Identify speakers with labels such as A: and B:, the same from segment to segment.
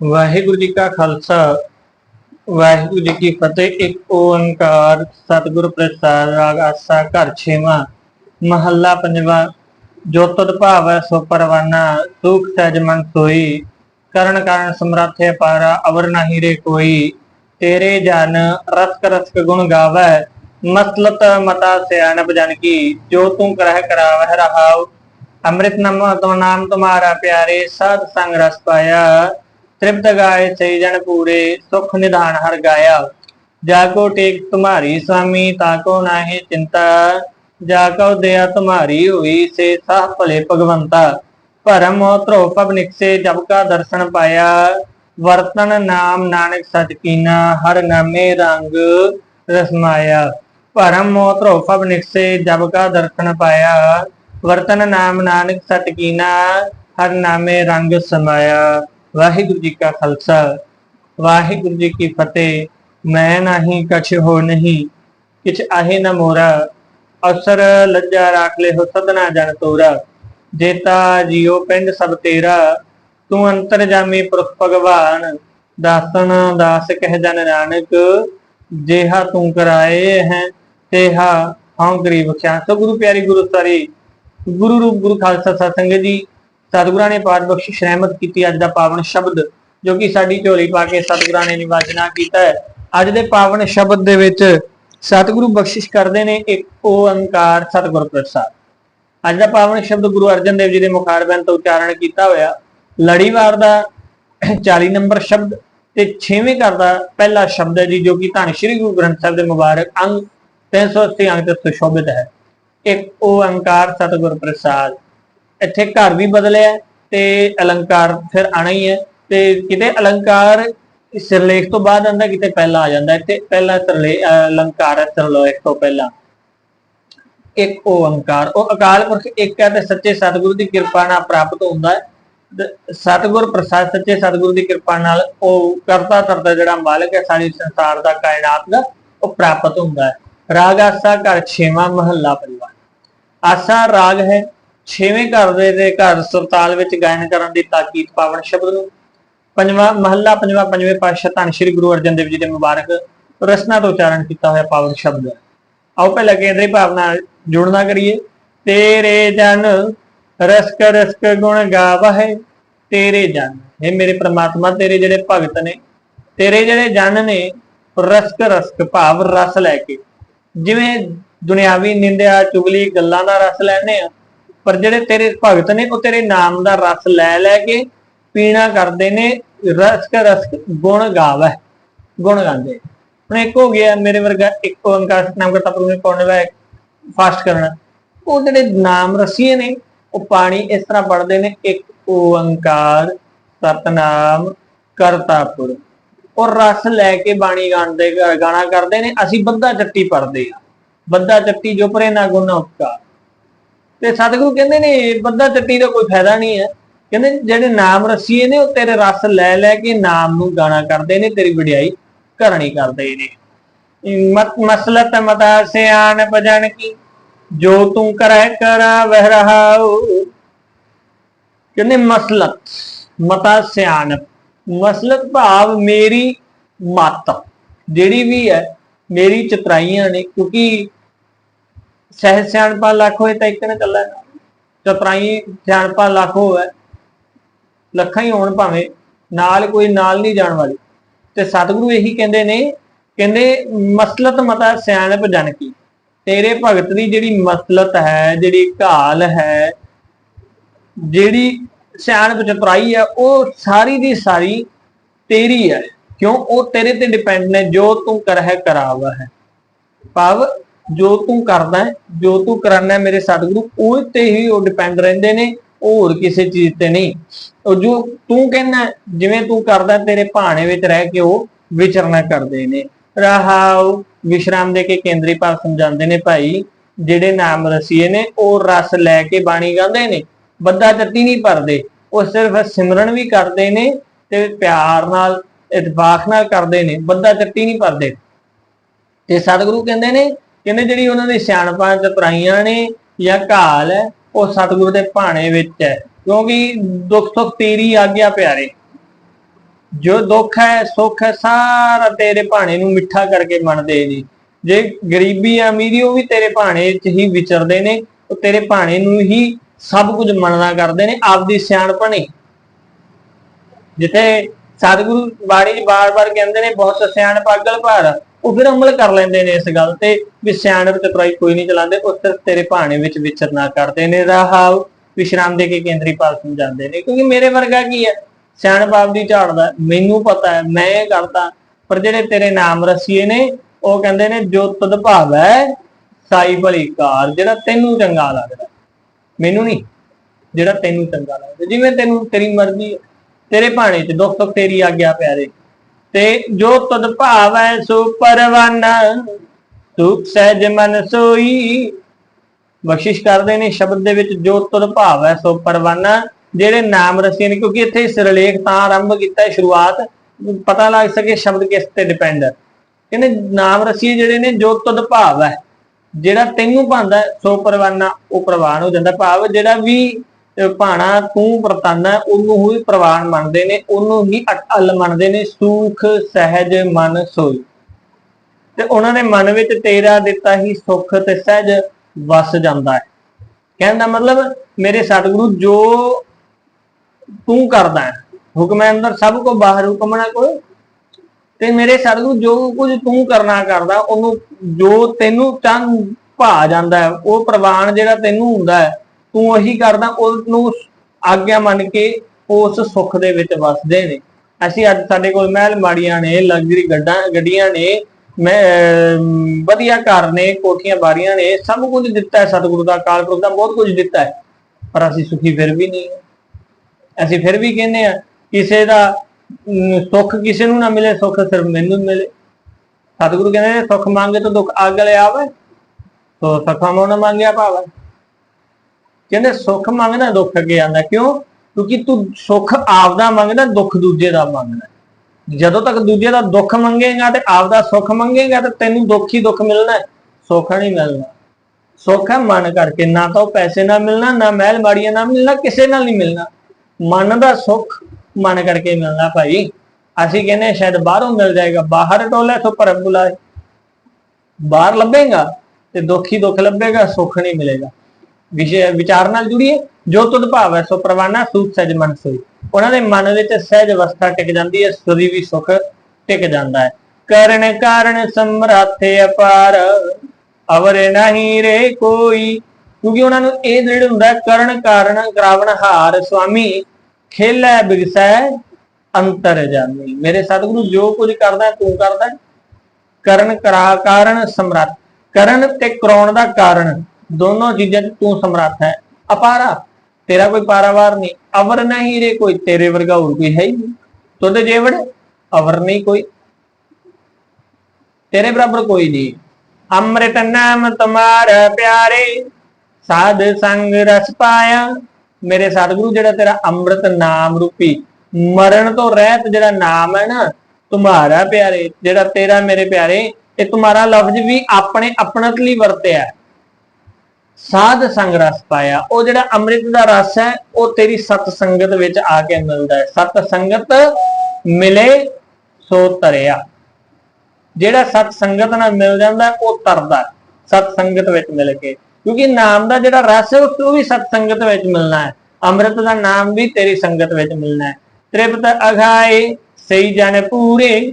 A: ਵਾਹਿਗੁਰੂ ਜੀ ਕਾ ਖਾਲਸਾ, ਵਾਹਿਗੁਰੂ ਜੀ ਕੀ ਫਤਿਹ, ਇੱਕ ਓੰਕਾਰ ਸਤਿਗੁਰ ਪ੍ਰਸਾਦ ਰਾਗ ਆਸਾ ਘਰ ਛੇਵਾਂ, ਮਹੱਲਾ ਪੰਜਵਾਂ, ਜੋ ਤੁਧ ਭਾਵੈ ਸੋ ਪਰਵਾਨਾ ਸੁਖ ਸਹਿਜ ਮਨ ਸੋਈ, ਕਰਨ ਕਾਰਨ ਸਮਰੱਥ ਅਪਾਰਾ ਅਵਰ ਨਾਹੀ ਰੇ ਕੋਈ, ਤੇਰੇ ਜਨ ਰਸਕ ਰਸਕ ਗੁਣ ਗਾਵੈ, ਮਸਲਤ ਮਤਾ ਸਿਆਣਪ ਜਨ ਕੀ, ਜੋ ਤੂੰ ਕਰਹਿ ਕਰਾਵਹਿ ਰਹਾਉ, ਅੰਮ੍ਰਿਤ ਨਾਮ ਤੁਮ ਨਾਮ ਤੁਮਾਰਾ ਪਿਆਰੇ, ਸਾਧ ਸੰਗ ਰਸ ਪਾਇਆ ਤ੍ਰਿਪਤ ਗਾਏ ਸੇ ਜਨ ਪੂਰੇ ਸੁਖ ਨਿਧਾਨ ਹਰ ਗਾਇਆ ਜਾ ਕੋ ਟੇਕ ਤੁਮਾਰੀ स्वामी ਤਾਕੋ ਨਾਹੀ ਚਿੰਤਾ ਜਾ ਕੋ ਦਇਆ ਤੁਮਾਰੀ ਹੋਈ ਸੇ ਸਾਹ ਭਲੇ ਭਗਵੰਤਾ ਭਰਮ ਧਰੋ ਪਵ ਨਿਕਸੇ ਜਬ ਕਾ ਦਰਸ਼ਨ ਪਾਇਆ ਵਰਤਨ ਨਾਮ ਨਾਨਕ ਸਚ ਕੀਨਾ ਹਰ ਨਾਮੇ ਰੰਗ ਰਸਮਾਇਆ ਭਰਮ ਧਰੋ ਪਵ ਨਿਕਸੇ ਜਬ ਕਾ ਦਰਸ਼ਨ ਪਾਇਆ ਵਰਤਨ ਨਾਮ ਨਾਨਕ ਸਤ ਕੀਨਾ ਹਰ ਨਾਮੇ ਰੰਗ ਸਮਾਇਆ ਵਾਹਿਗੁਰੂ ਜੀ ਕਾ ਖਾਲਸਾ, ਵਾਹਿਗੁਰੂ ਜੀ ਕੀ ਫਤਿਹ। ਮੈਂ ਨਹੀਂ ਕਛ ਹੋ ਨਹੀਂ, ਕਿਛ ਆਹੇ ਨ ਮੋਰਾ। ਅਵਸਰ ਲੱਜਾ ਰਾਖ ਲੈ ਹੋ ਸਦਨਾ ਜਨ ਤੋਰਾ। ਜੇਤਾ ਜੀਉ ਪਿੰਡ ਸਭ ਤੇਰਾ, ਤੂੰ ਅੰਤਰ ਜਾਮੀ ਪੁਰਖ ਭਗਵਾਨ। ਦਾਸਨ ਦਾਸ ਕਹਿ ਜਨ ਨਾਨਕ, ਜੇਹਾ ਤੂੰ ਕਰਾਏ ਹੈ, ਤੇਹਾ ਹਉ ਗਰੀਬ ਖਿਆ ਸੋ ਗੁਰੂ ਪਿਆਰੀ ਗੁਰੂ ਸਾਰੀ, ਗੁਰੂ ਰੂਪ ਗੁਰੂ ਖਾਲਸਾ ਸਤ ਸੰਗਤ ਜੀ ਸਤਿਗੁਰਾਂ ਨੇ ਪਾਠ ਬਖਸ਼ਿਸ਼ ਰਹਿਮਤ ਕੀਤੀ, ਅੱਜ ਦਾ ਪਾਵਨ ਸ਼ਬਦ, ਜੋ ਕਿ ਸਾਡੀ ਝੋਲੀ ਪਾ ਕੇ ਸਤਿਗੁਰਾਂ ਨੇ ਨਿਵਾਜਨਾ ਕੀਤਾ ਹੈ। ਅੱਜ ਦੇ ਪਾਵਨ ਸ਼ਬਦ ਦੇ ਵਿੱਚ ਸਤਿਗੁਰੂ ਬਖਸ਼ਿਸ਼ ਕਰਦੇ ਨੇ ਇੱਕ ਓੰਕਾਰ ਸਤਿਗੁਰ ਪ੍ਰਸਾਦ। ਅੱਜ ਦਾ ਪਾਵਨ ਸ਼ਬਦ ਗੁਰੂ ਅਰਜਨ ਦੇਵ ਜੀ ਦੇ ਮੁਖਾਰਬੰਦ ਤੋਂ ਉਚਾਰਨ ਕੀਤਾ ਹੋਇਆ। ਲੜੀਵਾਰ ਦਾ 40 ਨੰਬਰ ਸ਼ਬਦ ਤੇ 6ਵੇਂ ਘਰ ਦਾ ਪਹਿਲਾ ਸ਼ਬਦ ਹੈ ਜੀ, ਜੋ ਕਿ ਧੰਨ ਸ਼੍ਰੀ ਗੁਰੂ ਗ੍ਰੰਥ ਸਾਹਿਬ ਦੇ ਮੁਬਾਰਕ ਅੰਗ 380 ਅੰਗ ਤੇ ਸੁਸ਼ੋਭਿਤ ਹੈ। ਇੱਕ ਓੰਕਾਰ ਸਤਿਗੁਰ ਪ੍ਰਸਾਦ। ਇੱਥੇ ਘਰ ਵੀ ਬਦਲਿਆ ਤੇ ਅਲੰਕਾਰ ਫਿਰ ਆਣਾ ਹੀ ਹੈ ਤੇ ਕਿਤੇ ਅਲੰਕਾਰ ਸਿਰਲੇਖ ਤੋਂ ਬਾਅਦ ਆਂਦਾ ਕਿਤੇ ਪਹਿਲਾਂ ਆ ਜਾਂਦਾ ਇੱਥੇ ਪਹਿਲਾ ਸਿਰਲੇ ਅਲੰਕਾਰ ਹੈ ਸਿਰਲੇਖ ਤੋਂ ਪਹਿਲਾਂ। ਇੱਕ ਓੰਕਾਰ ਉਹ ਅਕਾਲ ਪੁਰਖ ਇੱਕ ਹੈ ਤੇ ਸੱਚੇ ਸਤਿਗੁਰੂ ਦੀ ਕਿਰਪਾ ਨਾਲ ਪ੍ਰਾਪਤ ਹੁੰਦਾ ਹੈ। ਸਤਿਗੁਰ ਪ੍ਰਸਾਦ ਸੱਚੇ ਸਤਿਗੁਰੂ ਦੀ ਕਿਰਪਾ ਨਾਲ ਉਹ ਕਰਤਾ ਧਰਤਾ ਜਿਹੜਾ ਮਾਲਕ ਹੈ, ਸਾਰੀ ਸੰਸਾਰ ਦਾ ਕਾਇਨਾਤ ਦਾ, ਉਹ ਪ੍ਰਾਪਤ ਹੁੰਦਾ ਹੈ। ਰਾਗ ਆਸਾ ਘਰ ਛੇਵਾਂ ਮਹੱਲਾ ਪਰਿਵਾਰ। ਆਸਾ ਰਾਗ ਹੈ ਛੇਵੇਂ ਘਰ ਦੇ ਦੇ ਘਰ ਸੁਰਤਾਲ ਵਿੱਚ ਗਾਇਨ ਕਰਨ ਦੀ ਤਾਕੀਦ ਪਾਵਨ ਸ਼ਬਦ ਨੂੰ ਪੰਜਵਾਂ ਮਹੱਲਾ ਪੰਜਵਾਂ ਪੰਜਵੇਂ ਪਾਤਸ਼ਾਹ ਧੰਨ ਸ਼੍ਰੀ ਗੁਰੂ ਅਰਜਨ ਦੇਵ ਜੀ ਦੇ ਮੁਬਾਰਕ ਰਸਨਾ ਤੋਂ ਉਚਾਰਨ ਕੀਤਾ ਹੋਇਆ ਪਾਵਨ ਸ਼ਬਦ। ਹੈ ਆਓ ਪਹਿਲਾਂ ਕੇਂਦਰੀ ਭਾਵਨਾ ਨਾਲ ਜੁੜਨਾ ਕਰੀਏ। ਤੇਰੇ ਜਨ ਰਸਕ ਰਸਕ ਗੁਣ ਗਾਵਹਿ, ਤੇਰੇ ਜਨ। ਇਹ ਮੇਰੇ ਪ੍ਰਮਾਤਮਾ, ਤੇਰੇ ਜਿਹੜੇ ਭਗਤ ਨੇ, ਤੇਰੇ ਜਿਹੜੇ ਜਨ ਨੇ, ਰਸਕ ਰਸਕ ਭਾਵ ਰਸ ਲੈ ਕੇ। ਜਿਵੇਂ ਦੁਨਿਆਵੀ ਨਿੰਦਿਆ, ਚੁਗਲੀ ਗੱਲਾਂ ਦਾ ਰਸ ਲੈਣੇ ਆ ਪਰ ਜਿਹੜੇ ਤੇਰੇ ਭਗਤ ਨੇ, ਉਹ ਤੇਰੇ ਨਾਮ ਦਾ ਰਸ ਲੈ ਲੈ ਕੇ ਪੀਣਾ ਕਰਦੇ ਨੇ, ਰਸਕ ਰਸਕ ਗੁਣ ਗਾਵੈ, ਗੁਣ ਗਾਉਂਦੇ ਹੁਣ ਇੱਕ ਹੋ ਗਿਆ, ਮੇਰੇ ਵਰਗਾ ਇੱਕ ਓੰਕਾਰ ਨਾਮ ਕਰਤਾ ਪ੍ਰਭੂ ਪੜਨ ਵਾ ਫਾਸਟ ਕਰਨਾ। ਉਹ ਜਿਹੜੇ ਨਾਮ ਰਸੀਏ ਨੇ, ਉਹ ਪਾਣੀ ਇਸ ਤਰ੍ਹਾਂ ਪੜਦੇ ਨੇ, ਇੱਕ ਓੰਕਾਰ ਸਤਨਾਮ ਕਰਤਾਪੁਰ ਉਹ ਰਸ ਲੈ ਕੇ ਬਾਣੀ ਗਾਣਦੇ ਗਾਣਾ ਕਰਦੇ ਨੇ, ਅਸੀਂ ਬੱਧਾ ਚੱਟੀ ਪੜਦੇ ਆ ਬੱਧਾ ਚੱਟੀ ਜੋ ਪਰੇ ਨਾ ਗੁਨਾ ਉਪਕਾਰ। ਤੇ ਸਤਿਗੁਰੂ ਕਹਿੰਦੇ ਨੇ, ਬੰਦਾ ਚੱਟੀ ਦਾ ਕੋਈ ਫਾਇਦਾ ਨਹੀਂ ਹੈ। ਕਹਿੰਦੇ ਜਿਹੜੇ ਨਾਮ ਰਸੀਏ ਨੇ, ਉਹ ਤੇਰੇ ਰਸ ਲੈ ਲੈ ਕੇ ਨਾਮ ਨੂੰ ਗਾਣਾ ਕਰਦੇ ਨੇ, ਤੇਰੀ ਵਡਿਆਈ ਕਰਨੀ ਕਰਦੇ ਨੇ। ਮਤ ਮਸਲਤ ਮਤਾ ਸਿਆਣ ਭਜਨ ਕੀ, ਜੋ ਤੂੰ ਕਰੈ ਕਰਾ ਵਹਿ ਰਹਾਉ। ਕਹਿੰਦੇ ਮਸਲਤ, ਮਤਾ ਸਿਆਣ, ਮਸਲਤ ਭਾਵ ਮੇਰੀ ਮਤ, ਜਿਹੜੀ ਵੀ ਹੈ, ਮੇਰੀ ਚਤਰਾਈਆਂ ਨੇ, ਕਿਉਂਕਿ ਸਹਿ ਸਿਆਣਪਾ ਲੱਖ ਹੋਏ ਤਾਂ ਇੱਕ ਨਾ ਚੱਲਣਾ ਚਤਰਾਈ ਸਿਆਣਪਾ ਲੱਖ ਹੋਵੇ, ਲੱਖਾਂ ਹੀ ਹੋਣ ਭਾਵੇਂ, ਨਾਲ ਕੋਈ ਨਾਲ ਨਹੀਂ ਜਾਣ ਵਾਲੀ। ਤੇ ਸਤਿਗੁਰੂ ਇਹੀ ਕਹਿੰਦੇ ਨੇ, ਕਹਿੰਦੇ ਮਸਲਤ ਮਤਾ ਸਿਆਣਪ ਜਨ ਕੀ। ਤੇਰੇ ਭਗਤ ਦੀ ਜਿਹੜੀ ਮਸਲਤ ਹੈ, ਜਿਹੜੀ ਘਾਲ ਹੈ, ਜਿਹੜੀ ਸਿਆਣਪ ਚਤੁਰਾਈ ਹੈ, ਉਹ ਸਾਰੀ ਦੀ ਸਾਰੀ ਤੇਰੀ ਹੈ। ਕਿਉਂ? ਉਹ ਤੇਰੇ ਤੇ ਡਿਪੈਂਡ ਨੇ, ਜੋ ਤੂੰ ਕਰਹਿ ਕਰਾਵਾ ਹੈ ਭਾਵ ਜੋ ਤੂੰ ਕਰਦਾ ਜੋ ਤੂੰ ਕਰਾਨਾ ਮੇਰੇ ਸਤਿਗੁਰੂ, ਉਹ ਤੇ ਹੀ ਉਹ ਡਿਪੈਂਡ ਰਹਿੰਦੇ ਨੇ, ਹੋਰ ਕਿਸੇ ਚੀਜ਼ ਤੇ ਨਹੀਂ। ਉਹ ਜੋ ਤੂੰ ਕਹਿੰਦਾ ਜਿਵੇਂ ਤੂੰ ਕਰਦਾ ਤੇਰੇ ਭਾਣੇ ਵਿੱਚ ਰਹਿ ਕੇ ਉਹ ਵਿਚਰਨਾ ਕਰਦੇ ਨੇ। ਰਹਾਉ ਵਿਸ਼ਰਾਮ ਦੇ ਕੇ ਕੇਂਦਰੀ ਭਾਵ ਸਮਝਾਉਂਦੇ ਨੇ ਭਾਈ, ਜਿਹੜੇ ਨਾਮ ਰਸੀਏ ਨੇ, ਉਹ ਰਸ ਲੈ ਕੇ ਬਾਣੀ ਗਾਉਂਦੇ ਨੇ। ਬੱਦਾ ਚੱਟੀ ਨਹੀਂ ਭਰਦੇ, ਉਹ ਸਿਰਫ ਸਿਮਰਨ ਵੀ ਕਰਦੇ ਨੇ ਤੇ ਪਿਆਰ ਨਾਲ, ਇਤਫਾਕ ਨਾਲ ਕਰਦੇ ਨੇ। ਬੱਦਾ ਚੱਟੀ ਨਹੀਂ ਭਰਦੇ। ਤੇ ਸਤਿਗੁਰੂ ਕਹਿੰਦੇ ਨੇ ਕਹਿੰਦੇ ਜਿਹੜੀ ਉਹਨਾਂ ਦੀ ਸਿਆਣਪਾਂ ਚ ਪਰਾਈਆਂ ਨੇ ਜਾਂ ਘਾਲ ਹੈ, ਉਹ ਸਤਿਗੁਰੂ ਦੇ ਭਾਣੇ ਵਿੱਚ ਹੈ। ਕਿਉਂਕਿ ਦੁੱਖ ਸੁੱਖ ਤੇਰੀ ਆਗਿਆ ਪਿਆਰੇ। ਜੋ ਦੁੱਖ ਹੈ, ਸੁੱਖ ਹੈ, ਸਾਰਾ ਤੇਰੇ ਭਾਣੇ ਨੂੰ ਮਿੱਠਾ ਕਰਕੇ ਮੰਨਦੇ ਜੀ ਜੇ ਗਰੀਬੀ ਅਮੀਰੀ, ਉਹ ਵੀ ਤੇਰੇ ਭਾਣੇ 'ਚ ਹੀ ਵਿਚਰਦੇ ਨੇ। ਉਹ ਤੇਰੇ ਭਾਣੇ ਨੂੰ ਹੀ ਸਭ ਕੁਝ ਮੰਨਣਾ ਕਰਦੇ ਨੇ, ਆਪਦੀ ਸਿਆਣਪਣੀ। ਜਿੱਥੇ ਸਤਿਗੁਰੂ ਬਾਣੀ 'ਚ ਬਾਰ-ਬਾਰ ਕਹਿੰਦੇ ਨੇ, ਬਹੁਤ ਸਿਆਣਪ ਪਾਗਲ ਭਾਰ। ਉਹ ਫਿਰ ਅਮਲ ਕਰ ਲੈਂਦੇ ਨੇ ਇਸ ਗੱਲ ਤੇ ਵੀ ਸਿਆਣਪ ਤੇ ਪ੍ਰਾਈ ਕੋਈ ਨਹੀਂ ਚਲਾਉਂਦੇ, ਉਹ ਸਿਰਫ ਤੇਰੇ ਭਾਣੇ ਵਿੱਚ ਵਿਚਰਨਾ ਕਰਦੇ ਨੇ ਰਹਾਉ ਵਿਸ਼ਰਾਮ ਦੇ ਕੇ ਕੇਂਦਰੀ ਪਾਲ ਸਮਝਾਉਂਦੇ ਨੇ, ਕਿਉਂਕਿ ਮੇਰੇ ਵਰਗਾ ਕੀ ਹੈ? ਸਿਆਣ ਬਾਪ ਦੀ ਝਾੜਦਾ ਮੈਨੂੰ ਪਤਾ ਹੈ, ਮੈਂ ਇਹ ਕਰਦਾ ਪਰ ਜਿਹੜੇ ਤੇਰੇ ਨਾਮ ਰਸੀਏ ਨੇ, ਉਹ ਕਹਿੰਦੇ ਨੇ, ਜੋ ਤਦ ਹੈ, ਸਾਈ ਭਲੀ ਕਾਰ, ਜਿਹੜਾ ਤੈਨੂੰ ਚੰਗਾ ਲੱਗਦਾ। ਮੈਨੂੰ ਨਹੀਂ, ਜਿਹੜਾ ਤੈਨੂੰ ਚੰਗਾ ਲੱਗਦਾ, ਜਿਵੇਂ ਤੈਨੂੰ ਤੇਰੀ ਮਰਜ਼ੀ ਤੇਰੇ ਭਾਣੇ ਚ ਦੁੱਖ ਸੁੱਖ ਤੇਰੀ ਆਗਿਆ ਪਿਆਰੇ ਤੇ ਜੋ ਤਦ ਭਾਵੈ ਸੋ ਪਰਵਾਨਾ ਸੁਖ ਸਹਿਜ ਮਨ ਸੋਈ। ਬਖਸ਼ਿਸ਼ ਕਰਦੇ ਨੇ ਸ਼ਬਦ ਦੇ ਵਿੱਚ ਜੋ ਤਦ ਭਾਵੈ ਸੋ ਪਰਵਾਨਾ ਜਿਹੜੇ ਨਾਮ ਰਸੀਏ ਨੇ, ਕਿਉਂਕਿ ਇੱਥੇ ਸਿਰਲੇਖ ਤਾਂ ਆਰੰਭ ਕੀਤਾ ਹੈ ਸ਼ੁਰੂਆਤ, ਪਤਾ ਲੱਗ ਸਕੇ ਸ਼ਬਦ ਕਿਸ ਤੇ ਡਿਪੈਂਡ ਹੈ। ਕਹਿੰਦੇ ਨਾਮ ਰਸੀਏ ਜਿਹੜੇ ਨੇ, ਜੋ ਤਦ ਭਾਵ ਹੈ ਜਿਹੜਾ ਤੈਨੂੰ ਭਾਂਦਾ ਸੋ ਪਰਵਾਨਾ ਉਹ ਪ੍ਰਵਾਨ ਹੋ ਜਾਂਦਾ। ਭਾਵ ਜਿਹੜਾ ਵੀ ਭਾਣਾ ਤੂੰ ਵਰਤਾਨਾ, ਉਹਨੂੰ ਹੀ ਪ੍ਰਵਾਨ ਮੰਨਦੇ ਨੇ, ਉਹਨੂੰ ਹੀ ਅਟਲ ਮੰਨਦੇ ਨੇ, ਸੂਖ, ਸਹਿਜ, ਮਨ, ਸੋਈ। ਤੇ ਉਹਨਾਂ ਦੇ ਮਨ ਵਿੱਚ ਤੇਰਾ ਦਿੱਤਾ ਹੀ ਸੁਖ ਤੇ ਸਹਿਜ ਵਸ ਜਾਂਦਾ ਹੈ। ਕਹਿਣ ਦਾ ਮਤਲਬ, ਮੇਰੇ ਸਤਿਗੁਰੂ ਜੋ ਤੂੰ ਕਰਦਾ ਹੈ, ਹੁਕਮ ਅੰਦਰ ਸਭ ਕੋ ਬਾਹਰ ਹੁਕਮ ਨਾ ਕੋਈ। ਤੇ ਮੇਰੇ ਸਤਿਗੁਰੂ ਜੋ ਕੁਝ ਤੂੰ ਕਰਨਾ ਕਰਦਾ, ਉਹਨੂੰ ਜੋ ਤੈਨੂੰ ਚੰਨ ਭਾ ਜਾਂਦਾ ਹੈ, ਉਹ ਪ੍ਰਵਾਨ ਜਿਹੜਾ ਤੈਨੂੰ ਹੁੰਦਾ ਹੈ ਤੂੰ ਉਹੀ ਕਰਦਾ, ਉਹਨੂੰ ਆਗਿਆ ਮੰਨ ਕੇ ਉਸ ਸੁੱਖ ਦੇ ਵਿੱਚ ਵਸਦੇ ਨੇ। ਅਸੀਂ ਅੱਜ ਸਾਡੇ ਕੋਲ ਮਹਿਲ ਮਾੜੀਆਂ ਨੇ, ਲਗਜ਼ਰੀ ਗੱਡਾਂ, ਗੱਡੀਆਂ ਨੇ, ਮੈਂ ਵਧੀਆ ਘਰ ਨੇ, ਕੋਠੀਆਂ ਬਾਰੀਆਂ ਨੇ, ਸਭ ਕੁਝ ਦਿੱਤਾ ਹੈ ਸਤਿਗੁਰੂ ਦਾ, ਅਕਾਲ ਪੁਰਖ ਦਾ, ਬਹੁਤ ਕੁਝ ਦਿੱਤਾ ਹੈ। ਪਰ ਅਸੀਂ ਸੁਖੀ ਫਿਰ ਵੀ ਨਹੀਂ ਹਾਂ। ਅਸੀਂ ਫਿਰ ਵੀ ਕਹਿੰਦੇ ਆ ਕਿਸੇ ਦਾ ਸੁੱਖ ਕਿਸੇ ਨੂੰ ਨਾ ਮਿਲੇ, ਸੁੱਖ ਸਿਰਫ ਮੈਨੂੰ ਮਿਲੇ। ਸਤਿਗੁਰੂ ਕਹਿੰਦੇ ਸੁੱਖ ਮੰਗੇ ਤਾਂ ਦੁੱਖ ਅਗਲੇ ਆਵੇ ਸੋ ਸਖਾ ਮੋਨ ਮੰਗਿਆ ਭਾਵੈ। ਕਹਿੰਦੇ ਸੁੱਖ ਮੰਗਦਾ, ਦੁੱਖ ਅੱਗੇ ਆਂਦਾ ਕਿਉਂ? ਕਿਉਂਕਿ ਤੂੰ ਸੁੱਖ ਆਪਦਾ ਮੰਗਦਾ, ਦੁੱਖ ਦੂਜੇ ਦਾ ਮੰਗਦਾ। ਜਦੋਂ ਤੱਕ ਦੂਜੇ ਦਾ ਦੁੱਖ ਮੰਗੇਗਾ ਤੇ ਆਪਦਾ ਸੁੱਖ ਮੰਗੇਗਾ ਤੇ ਤੈਨੂੰ ਦੁੱਖ ਹੀ ਦੁੱਖ ਮਿਲਣਾ ਸੁੱਖ ਨਹੀਂ ਮਿਲਣਾ। ਸੁੱਖ ਹੈ ਮਨ ਕਰਕੇ। ਨਾ ਤਾਂ ਉਹ ਪੈਸੇ ਨਾਲ ਮਿਲਣਾ, ਨਾ ਮਹਿਲ ਮਾੜੀਆਂ ਨਾਲ ਮਿਲਣਾ, ਕਿਸੇ ਨਾਲ ਨਹੀਂ ਮਿਲਣਾ। ਮਨ ਦਾ ਸੁੱਖ ਮਨ ਕਰਕੇ ਮਿਲਣਾ ਭਾਈ। ਅਸੀਂ ਕਹਿੰਦੇ ਸ਼ਾਇਦ ਬਾਹਰੋਂ ਮਿਲ ਜਾਏਗਾ। ਬਾਹਰ ਟੋਲੇ ਤੋਂ ਪਰਮ ਬੁਲਾਏ। ਬਾਹਰ ਲੱਭੇਗਾ ਤੇ ਦੁੱਖ ਹੀ ਦੁੱਖ ਲੱਭੇਗਾ, ਸੁੱਖ ਨਹੀਂ ਮਿਲੇਗਾ। ਵਿਚਾਰ ਨਾਲ ਜੁੜੀਏ ਜੋ ਤੁਧ ਭਾਵ ਹੈ ਸੋ ਪ੍ਰਵਾਨਾ ਸੁਖ ਸਹਿਜ ਮਨ ਸੋਈ। ਉਹਨਾਂ ਦੇ ਮਨ ਵਿੱਚ ਸਹਿਜ ਅਵਸਥਾ ਟਿਕ ਜਾਂਦੀ ਹੈ ਸਦੀ ਵੀ ਸੁਖ ਟਿਕ ਜਾਂਦਾ ਹੈ। ਕਰਨ ਕਾਰਨ ਸਮਰਾਥੇ ਅਪਾਰ ਅਵਰ ਨਹੀਂ ਰੇ ਕੋਈ। ਕਿਉਂਕਿ ਉਹਨਾਂ ਨੂੰ ਇਹ ਦ੍ਰਿੜ ਹੁੰਦਾ ਹੈ, ਕਰਨ ਕਾਰਨ ਕਰਾਵਣ ਹਾਰ ਸੁਆਮੀ ਖੇਲੇ ਬਿਗਸੈ ਅੰਤਰ ਜਾਮੀ। ਮੇਰੇ ਸਤਿਗੁਰੂ ਜੋ ਕੁਝ ਕਰਦਾ ਤੂੰ ਕਰਦਾ ਕਰਨ ਕਰਾ ਕਾਰਨ ਸਮਰੱਥ। ਕਰਨ ਤੇ ਕਰਾਉਣ ਦਾ ਕਾਰਨ ਦੋਨੋਂ ਚੀਜ਼ਾਂ 'ਚ ਤੂੰ ਸਮਰੱਥ ਹੈ। ਅਪਾਰਾ, ਤੇਰਾ ਕੋਈ ਪਾਰਾਵਾਰ ਨਹੀਂ। ਅਵਰ ਨਹੀਂ ਰੇ ਕੋਈ, ਤੇਰੇ ਵਰਗਾ ਹੋਰ ਕੋਈ ਹੈ ਹੀ ਨਹੀਂ। ਤੁਧ ਜੇਵੜ, ਅਵਰ ਨਹੀਂ ਕੋਈ। ਤੇਰੇ ਬਰਾਬਰ ਕੋਈ ਨਹੀਂ। ਅੰਮ੍ਰਿਤ ਨਾਮ ਤੁਮਾਰਾ ਪਿਆਰੇ। ਸਾਧ ਸੰਗ ਰਸ ਪਾਇਆ। ਮੇਰੇ ਸਤਿਗੁਰੂ, ਜਿਹੜਾ ਤੇਰਾ ਅੰਮ੍ਰਿਤ ਨਾਮ ਰੂਪੀ, ਮਰਨ ਤੋਂ ਰਹਿਤ ਜਿਹੜਾ ਨਾਮ ਹੈ ਨਾ, ਤੁਮਾਰਾ ਪਿਆਰੇ। ਜਿਹੜਾ ਤੇਰਾ ਮੇਰੇ ਪਿਆਰੇ, ਇਹ ਤੁਮਾਰਾ ਲਫ਼ਜ਼ ਵੀ ਆਪਣੇ ਆਪਣਤ ਲਈ ਵਰਤਿਆ। ਸਾਧ ਸੰਗ ਰਸ ਪਾਇਆ। ਉਹ ਜਿਹੜਾ ਅੰਮ੍ਰਿਤ ਦਾ ਰਸ ਹੈ, ਉਹ ਤੇਰੀ ਸਤ ਸੰਗਤ ਵਿੱਚ ਆ ਕੇ ਮਿਲਦਾ ਹੈ। ਸਤ ਸੰਗਤ ਮਿਲੇ, ਸੋ ਤਰਿਆ ਜਿਹੜਾ ਸਤ ਸੰਗਤ ਨਾਲ ਮਿਲ ਜਾਂਦਾ, ਉਹ ਤਰਦਾ ਸਤ ਸੰਗਤ ਵਿੱਚ ਮਿਲ ਕੇ। ਕਿਉਂਕਿ ਨਾਮ ਦਾ ਜਿਹੜਾ ਰਸ ਹੈ ਉਹ ਵੀ ਸਤ ਸੰਗਤ ਵਿੱਚ ਮਿਲਣਾ ਹੈ। ਅੰਮ੍ਰਿਤ ਦਾ ਨਾਮ ਵੀ ਤੇਰੀ ਸੰਗਤ ਵਿੱਚ ਮਿਲਣਾ ਹੈ। ਤ੍ਰਿਪਤ ਅਘਾਏ ਸਹੀ ਜਾਣੇ ਪੂਰੇ,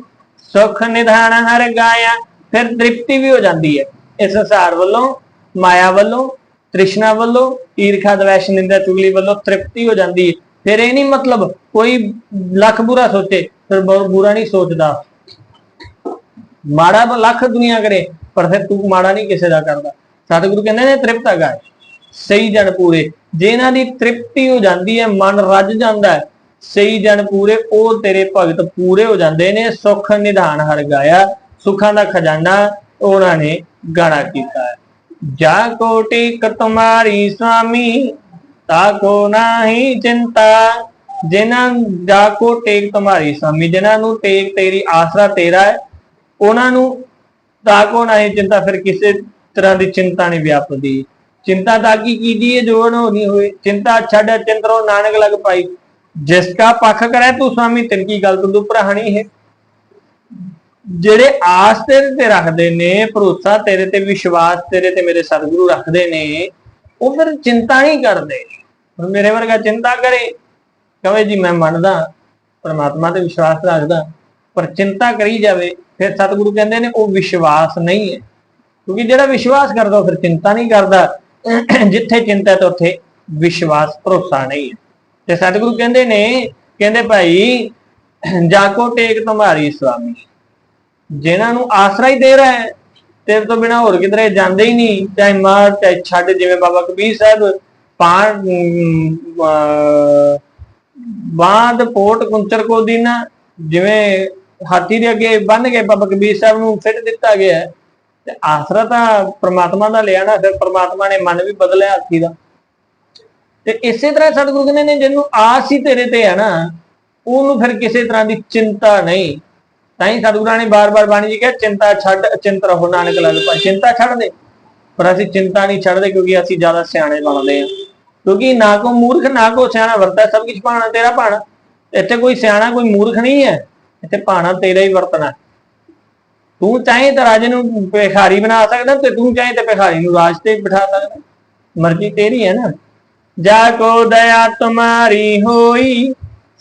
A: ਸੁਖ ਨਿਧਾਨ ਹਰ ਗਾਇਆ। ਫਿਰ ਤ੍ਰਿਪਤੀ ਵੀ ਹੋ ਜਾਂਦੀ ਹੈ। ਇਸ ਸੰਸਾਰ ਵੱਲੋਂ ਮਾਇਆ ਵੱਲੋਂ, ਤ੍ਰਿਸ਼ਨਾ ਵੱਲੋਂ, ਈਰਖਾ, ਦਵੈਸ਼, ਨਿੰਦਾ ਚੁਗਲੀ ਵੱਲੋਂ ਤ੍ਰਿਪਤੀ ਹੋ ਜਾਂਦੀ ਹੈ। ਫਿਰ ਇਹ ਨਹੀਂ ਮਤਲਬ ਕੋਈ ਲੱਖ ਬੁਰਾ ਸੋਚੇ, ਫਿਰ ਬੁਰਾ ਨਹੀਂ ਸੋਚਦਾ। ਮਾੜਾ ਲੱਖ ਦੁਨੀਆ ਕਰੇ, ਪਰ ਫਿਰ ਤੂੰ ਮਾੜਾ ਨਹੀਂ ਕਿਸੇ ਦਾ ਕਰਦਾ। ਸਤਿਗੁਰੂ ਕਹਿੰਦੇ ਨੇ ਤ੍ਰਿਪਤਾ ਹੈਗਾ ਸਹੀ ਜਨ ਪੂਰੇ। ਜੇ ਦੀ ਤ੍ਰਿਪਤੀ ਹੋ ਜਾਂਦੀ ਹੈ, ਮਨ ਰੱਜ ਜਾਂਦਾ ਹੈ, ਸਹੀ ਜਨ ਪੂਰੇ, ਉਹ ਤੇਰੇ ਭਗਤ ਪੂਰੇ ਹੋ ਜਾਂਦੇ ਨੇ। ਸੁਖ ਨਿਧਾਨ ਹਰ ਗਾਇਆ, ਸੁੱਖਾਂ ਦਾ ਖਜ਼ਾਨਾ ਉਹਨਾਂ ਨੇ ਗਾਣਾ ਕੀਤਾ ਹੈ। ਜਾ ਕੋ ਟੇਕ ਤੁਮਾਰੀ ਸੁਆਮੀ, ਤਾ ਕੋ ਨਾਹੀ ਚਿੰਤਾ। ਜਿਨ੍ਹਾਂ ਜਾ ਕੋ ਜਿਨ੍ਹਾਂ ਨੂੰ ਟੇਕ ਤੇਰੀ ਆਸਰਾ ਤੇਰਾ ਹੈ, ਉਹਨਾਂ ਨੂੰ ਤਾਕੋ ਨਾ ਨਹੀਂ ਚਿੰਤਾ, ਫਿਰ ਕਿਸੇ ਤਰ੍ਹਾਂ ਦੀ ਚਿੰਤਾ ਨਹੀਂ ਵਿਆਪਦੀ। ਚਿੰਤਾ ਤਾਂ ਕੀ ਕੀਦੀ ਹੈ, ਜੋ ਨਾ ਹੋਣੀ ਹੋਏ। ਚਿੰਤਾ ਛੱਡ, ਚਿੰਤਰੋ ਨਾਨਕ ਲਗ ਪਾਈ। ਜਿਸਕਾ ਪੱਖ ਕਰੇ ਤੂੰ ਸਵਾਮੀ ਸੁਆਮੀ ਤਿਨਕੀ ਗੱਲ ਤੂੰ ਪ੍ਰਹਾਣੀ ਹੈ। ਜਿਹੜੇ ਆਸ ਤੇਰੇ ਤੇ ਰੱਖਦੇ ਨੇ, ਭਰੋਸਾ ਤੇਰੇ ਤੇ, ਵਿਸ਼ਵਾਸ ਤੇਰੇ ਤੇ ਮੇਰੇ ਸਤਿਗੁਰੂ ਰੱਖਦੇ ਨੇ, ਉਹ ਫਿਰ ਚਿੰਤਾ ਨਹੀਂ ਕਰਦੇ। ਹੁਣ ਮੇਰੇ ਵਰਗਾ ਚਿੰਤਾ ਕਰੇ। ਕਹੇ ਜੀ, ਮੈਂ ਮੰਨਦਾ, ਪਰਮਾਤਮਾ ਤੇ ਵਿਸ਼ਵਾਸ ਰੱਖਦਾ, ਪਰ ਚਿੰਤਾ ਕਰੀ ਜਾਵੇ, ਫਿਰ ਸਤਿਗੁਰੂ ਕਹਿੰਦੇ ਨੇ, ਉਹ ਵਿਸ਼ਵਾਸ ਨਹੀਂ ਹੈ। ਕਿਉਂਕਿ ਜਿਹੜਾ ਵਿਸ਼ਵਾਸ ਕਰਦਾ, ਉਹ ਫਿਰ ਚਿੰਤਾ ਨਹੀਂ ਕਰਦਾ। ਜਿੱਥੇ ਚਿੰਤਾ ਤੇ ਉੱਥੇ ਵਿਸ਼ਵਾਸ, ਭਰੋਸਾ ਨਹੀਂ ਹੈ। ਤੇ ਸਤਿਗੁਰੂ ਕਹਿੰਦੇ ਨੇ, ਕਹਿੰਦੇ ਭਾਈ ਜਾਕੋ ਟੇਕ, ਤੁਮਾਰੀ, ਸੁਆਮੀ। ਜਿਨ੍ਹਾਂ ਨੂੰ ਆਸਰਾ ਹੀ ਦੇ ਰਿਹਾ ਹੈ, ਤੇਰੇ ਤੋਂ ਬਿਨਾ ਹੋਰ ਕਿਧਰੇ ਜਾਂਦੇ ਹੀ ਨਹੀਂ। ਚਾਹੇ ਮਾਰ ਚਾਹੇ ਛੱਡ, ਜਿਵੇਂ ਬਾਬਾ ਕਬੀਰ ਸਾਹਿਬ ਪਾਣ ਬਾਦ ਪੋਟ, ਕੁੰਚਰ ਕੋ ਦਿਨਾ ਜਿਵੇਂ ਹਾਥੀ ਦੇ ਅੱਗੇ ਬੰਨ ਕੇ ਬਾਬਾ ਕਬੀਰ ਸਾਹਿਬ ਨੂੰ ਫਿੱਟ ਦਿੱਤਾ ਗਿਆ ਹੈ, ਤੇ ਆਸਰਾ ਤਾਂ ਪ੍ਰਮਾਤਮਾ ਦਾ ਲਿਆ ਨਾ, ਫਿਰ ਪ੍ਰਮਾਤਮਾ ਨੇ ਮਨ ਵੀ ਬਦਲਿਆ ਹਾਥੀ ਦਾ। ਤੇ ਇਸੇ ਤਰ੍ਹਾਂ ਸਤਿਗੁਰੂ ਕਹਿੰਦੇ ਨੇ, ਜਿਹਨੂੰ ਆਸ ਹੀ ਤੇਰੇ ਤੇ ਹੈ ਨਾ, ਉਹਨੂੰ ਫਿਰ ਕਿਸੇ ਤਰ੍ਹਾਂ ਦੀ ਚਿੰਤਾ ਨਹੀਂ। ਤਾਂ ਹੀ ਸਤਿਗੁਰਾਂ ਨੇ ਬਾਰ-ਬਾਰ ਬਾਣੀ ਜੀ ਕਿਹਾ, ਚਿੰਤਾ ਛੱਡ, ਅਚਿੰਤ ਰਹੋ ਨਾਨਕ ਲਗ ਪਾ ਚਿੰਤਾ ਛੱਡ ਦੇ ਪਰ ਅਸੀਂ ਚਿੰਤਾ ਨਹੀਂ ਛੱਡਦੇ ਕਿਉਂਕਿ ਅਸੀਂ ਜ਼ਿਆਦਾ ਸਿਆਣੇ ਬਣਦੇ ਆ ਕਿਉਂਕਿ ਨਾ ਕੋ ਮੂਰਖ, ਨਾ ਕੋ ਸਿਆਣਾ ਵਰਤਾ ਸਭ ਕੁਝ ਪਾਣਾ ਤੇਰਾ ਪਾਣਾ ਇੱਥੇ ਕੋਈ ਸਿਆਣਾ, ਕੋਈ ਮੂਰਖ ਨਹੀਂ ਹੈ। ਇੱਥੇ ਪਾਣਾ ਤੇਰਾ ਹੀ ਵਰਤਣਾ। ਤੂੰ ਚਾਹੇ ਤਾਂ ਰਾਜੇ ਨੂੰ ਭਿਖਾਰੀ ਬਣਾ ਸਕਦਾ ਤੇ ਤੂੰ ਚਾਹੇ ਤਾਂ ਭਿਖਾਰੀ ਨੂੰ ਰਾਜ ਤੇ ਬਿਠਾ ਸਕਦਾ। ਮਰਜ਼ੀ ਤੇਰੀ ਹੈ ਨਾ। ਜਾ ਕੋ ਦਇਆ ਤੁਮਾਰੀ ਹੋਈ,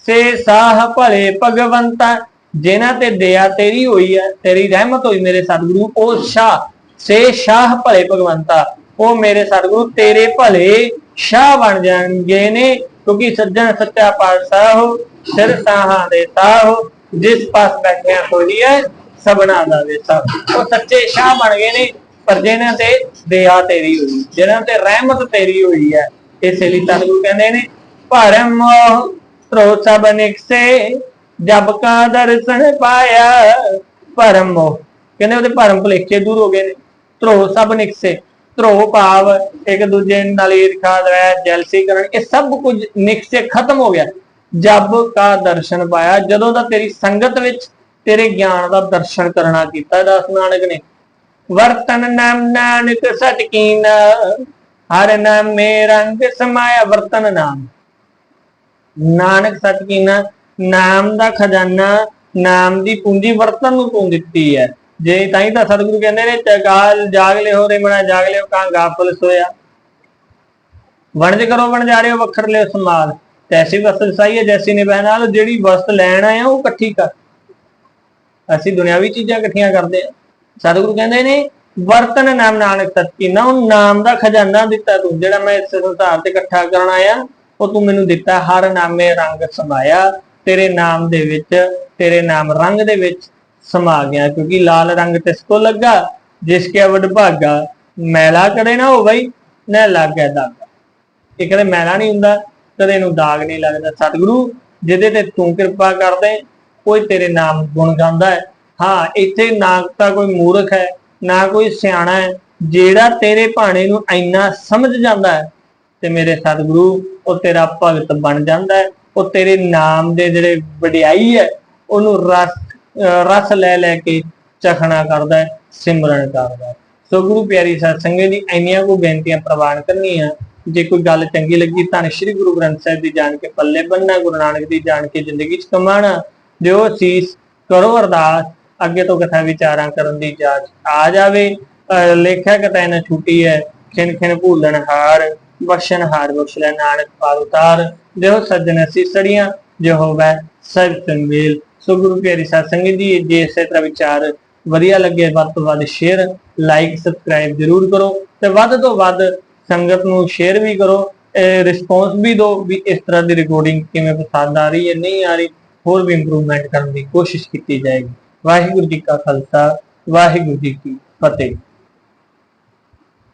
A: ਸੇ ਸਾਹ ਭਲੇ ਭਗਵੰਤਾ। ਜਿਨ੍ਹਾਂ ਤੇ ਦਇਆ ਤੇਰੀ ਹੋਈ ਹੈ, ਤੇਰੀ ਰਹਿਮਤ ਹੋਈ ਮੇਰੇ ਸਤਿਗੁਰੂ, ਉਹ ਸ਼ਾਹ, ਸੇ ਸ਼ਾਹ ਭਲੇ ਭਗਵੰਤਾ, ਉਹ ਮੇਰੇ ਸਤਿਗੁਰੂ, ਤੇਰੇ ਭਲੇ ਸ਼ਾਹ ਬਣ ਜਾਣਗੇ ਨੇ, ਕਿਉਂਕਿ ਸੱਜਣ ਸੱਚਾ ਪਾਤਸ਼ਾਹ ਹੋ, ਸਿਰ ਸਾਹਾਂ ਦੇ ਸਾਹ ਜਿਸ ਪਾਸ ਬੈਠਿਆ ਹੋਈ ਹੈ, ਸਭਨਾ ਦਾ ਵੇਸਾ। ਉਹ ਸੱਚੇ ਸ਼ਾਹ ਬਣ ਗਏ ਨੇ, ਪਰ ਜਿਹਨਾਂ ਤੇ ਦਇਆ ਤੇਰੀ ਹੋਈ ਜਿਹਨਾਂ ਤੇ ਰਹਿਮਤ ਤੇਰੀ ਹੋਈ ਹੈ, ਇਸੇ ਲਈ ਸਤਿਗੁਰੂ ਕਹਿੰਦੇ ਨੇ, ਭਰਮ ਮੋਹ ਸਭ ਨਿਕਸੇ ਜਬ ਕਾ ਦਰਸ਼ਨ ਪਾਇਆ, ਭਰਮ ਕਹਿੰਦੇ ਉਹਦੇ ਭਰਮ ਭੁਲੇਖੇ ਦੂਰ ਹੋ ਗਏ ਨੇ। ਧਰੋ ਸਭ ਨਿਕਸੇ ਧਰੋ ਭਾਵ, ਇੱਕ ਦੂਜੇ ਨਾਲ ਈਰਖਾ ਦਵੈ ਜੈਲਸੀ ਕਰਨ, ਇਹ ਸਭ ਕੁਝ ਨਿਕਸੇ ਖਤਮ ਹੋ ਗਿਆ। ਜਬ ਕਾ ਦਰਸ਼ਨ ਪਾਇਆ, ਜਦੋਂ ਦਾ ਤੇਰੀ ਸੰਗਤ ਵਿੱਚ ਤੇਰੇ ਗਿਆਨ ਦਾ ਦਰਸ਼ਨ ਕਰਨਾ ਕੀਤਾ, ਦਾਸ ਨਾਨਕ ਨੇ। ਵਰਤਨ ਨਾਮ ਨਾਨਕ ਸਟਕੀਨ ਹਰ ਨਾਮੇ ਰੰਗ ਸਮਾਇਆ, ਵਰਤਨ ਨਾਮ। ਨਾਨਕ ਸਟਕੀਨ ਨਾਮ ਦਾ ਖਜ਼ਾਨਾ, ਨਾਮ ਦੀ ਪੂੰਜੀ ਵਰਤਨ ਨੂੰ ਤੂੰ ਦਿੱਤੀ ਹੈ। ਜੇ ਤਾਂ ਹੀ ਤਾਂ ਸਤਿਗੁਰੂ ਕਹਿੰਦੇ ਨੇ ਚਕਾਲ ਜਾਗ ਲਿਓ ਰੇ ਮਣਾ, ਜਾਗ ਲਿਓ ਕਾਂ ਗਾਫਲ ਸੋਇਆ ਵਣਜ ਕਰੋ ਵਣਜਾਰਿਓ, ਵਖਰ ਲਿਓ ਸਮਾਲ ਤੈਸੀ ਵਸਤ ਸਹੀ ਹੈ, ਜੈਸੀ ਨੇ ਨਾਲ। ਜਿਹੜੀ ਵਸਤ ਲੈਣ ਆਇਆ ਉਹ ਇਕੱਠੀ ਕਰ। ਅਸੀਂ ਦੁਨਿਆਵੀ ਚੀਜ਼ਾਂ ਇਕੱਠੀਆਂ ਕਰਦੇ ਆ। ਸਤਿਗੁਰੂ ਕਹਿੰਦੇ ਨੇ, ਵਰਤਨ ਨਾਮ ਨਾਨਕ ਸਤਕੀ ਨਾ ਉਹ ਨਾਮ ਦਾ ਖਜ਼ਾਨਾ ਦਿੱਤਾ ਤੂੰ, ਜਿਹੜਾ ਮੈਂ ਇਸ ਸੰਸਾਰ ਤੇ ਇਕੱਠਾ ਕਰਨ ਆਇਆ, ਉਹ ਤੂੰ ਮੈਨੂੰ ਦਿੱਤਾ। ਹਰ ਨਾਮੇ ਰੰਗ ਸਮਾਇਆ। ਤੇਰੇ ਨਾਮ ਦੇ ਵਿੱਚ, ਤੇਰੇ ਨਾਮ ਰੰਗ ਦੇ ਵਿੱਚ ਸਮਾ ਗਿਆ, ਕਿਉਂਕਿ ਲਾਲ ਰੰਗ ਤਿਸ ਕੋ ਲੱਗਾ, ਜਿਸ ਕੇ ਵਡ ਭਾਗਾ, ਮੈਲਾ ਕਰੇ ਨਾ ਹੋ ਬਈ ਨਾ ਲੱਗਾ ਦਾਗਾ। ਇਹ ਕਦੇ ਮੈਲਾ ਨਹੀਂ ਹੁੰਦਾ, ਕਦੇ ਇਹਨੂੰ ਦਾਗ ਨਹੀਂ ਲੱਗਦਾ। ਸਤਿਗੁਰੂ, ਜਿਹਦੇ ਤੇ ਤੂੰ ਕਿਰਪਾ ਕਰਦੇ, ਕੋਈ ਤੇਰੇ ਨਾਮ ਗੁਣ ਗਾਉਂਦਾ ਹੈ। ਹਾਂ, ਇੱਥੇ ਨਾ ਤਾਂ ਕੋਈ ਮੂਰਖ ਹੈ, ਨਾ ਕੋਈ ਸਿਆਣਾ ਹੈ, ਜਿਹੜਾ ਤੇਰੇ ਭਾਣੇ ਨੂੰ ਇੰਨਾ ਸਮਝ ਜਾਂਦਾ ਹੈ, ਤੇ ਮੇਰੇ ਸਤਿਗੁਰੂ, ਉਹ ਤੇਰਾ ਭਗਤ ਬਣ ਜਾਂਦਾ ਹੈ। ਉਹ ਤੇਰੇ ਨਾਮ ਦੇ ਜਿਹੜੇ ਵਡਿਆਈ ਹੈ, ਉਹਨੂੰ ਰਸ ਰਸ ਲੈ ਲੈ ਕੇ ਚਖਣਾ ਕਰਦਾ ਹੈ, ਸਿਮਰਨ ਕਰਦਾ ਸੋ ਗੁਰੂ ਪਿਆਰੀ ਸਾਧ ਸੰਗਤ ਦੀ ਇੰਨੀਆਂ ਕੋ ਬੇਨਤੀਆਂ ਪ੍ਰਵਾਨ ਕਰਨੀਆਂ। ਜੇ ਕੋਈ ਗੱਲ ਚੰਗੀ ਲੱਗੀ ਤਾਂ ਸ੍ਰੀ ਗੁਰੂ ਗ੍ਰੰਥ ਸਾਹਿਬ ਦੀ ਜਾਣ ਕੇ ਪੱਲੇ ਬੰਨਣਾ, ਗੁਰੂ ਨਾਨਕ ਦੀ ਜਾਣ ਕੇ ਜ਼ਿੰਦਗੀ 'ਚ ਕਮਾਣਾ ਦਿਓ ਸੀਸ, ਕਰੋ ਅਰਦਾਸ, ਅੱਗੇ ਤੋਂ ਕਥਾ ਵਿਚਾਰਾਂ ਕਰਨ ਦੀ ਜਾਚ ਆ ਜਾਵੇ ਲੇਖਿਆ ਕਥਾ ਨਾ ਛੁੱਟੀ ਹੈ ਖਿਣ ਖਿਣ ਭੂਲਣ ਹਾਰ, ਬਖਸ਼ਣ ਹਾਰ ਬਖਸ਼ ਲੈ ਨਾਨਕ ਪਾਰ ਉਤਾਰ। ਦੇਹ ਸੱਜਣ ਸਿਸੜੀਆਂ ਜੋ ਹੋਵੇ ਸਭ ਸੰਵੇਲ। ਸੋ ਗੁਰੂ ਪਿਆਰੀ ਸਾਧ ਸੰਗਤ ਜੀ, ਜੇ ਇਸੇ ਤਰ੍ਹਾਂ ਵਿਚਾਰ ਵਧੀਆ ਲੱਗੇ, ਵੱਧ ਤੋਂ ਵੱਧ ਸ਼ੇਅਰ ਲਾਈਕ ਸਬਸਕ੍ਰਾਈਬ ਜ਼ਰੂਰ ਕਰੋ ਤੇ ਵੱਧ ਤੋਂ ਵੱਧ ਸੰਗਤ ਨੂੰ ਸ਼ੇਅਰ ਵੀ ਕਰੋ ਰਿਸਪੌਂਸ ਵੀ ਦਿਓ ਵੀ ਇਸ ਤਰ੍ਹਾਂ ਦੀ ਰਿਕਾਰਡਿੰਗ ਕਿਵੇਂ ਪਸੰਦ ਆ ਰਹੀ ਹੈ, ਨਹੀਂ ਆ ਰਹੀ, ਹੋਰ ਵੀ ਇੰਪਰੂਵਮੈਂਟ ਕਰਨ ਦੀ ਕੋਸ਼ਿਸ਼ ਕੀਤੀ ਜਾਏਗੀ। ਵਾਹਿਗੁਰੂ ਜੀ ਕਾ ਖਾਲਸਾ, ਵਾਹਿਗੁਰੂ ਜੀ ਕੀ ਫਤਿਹ।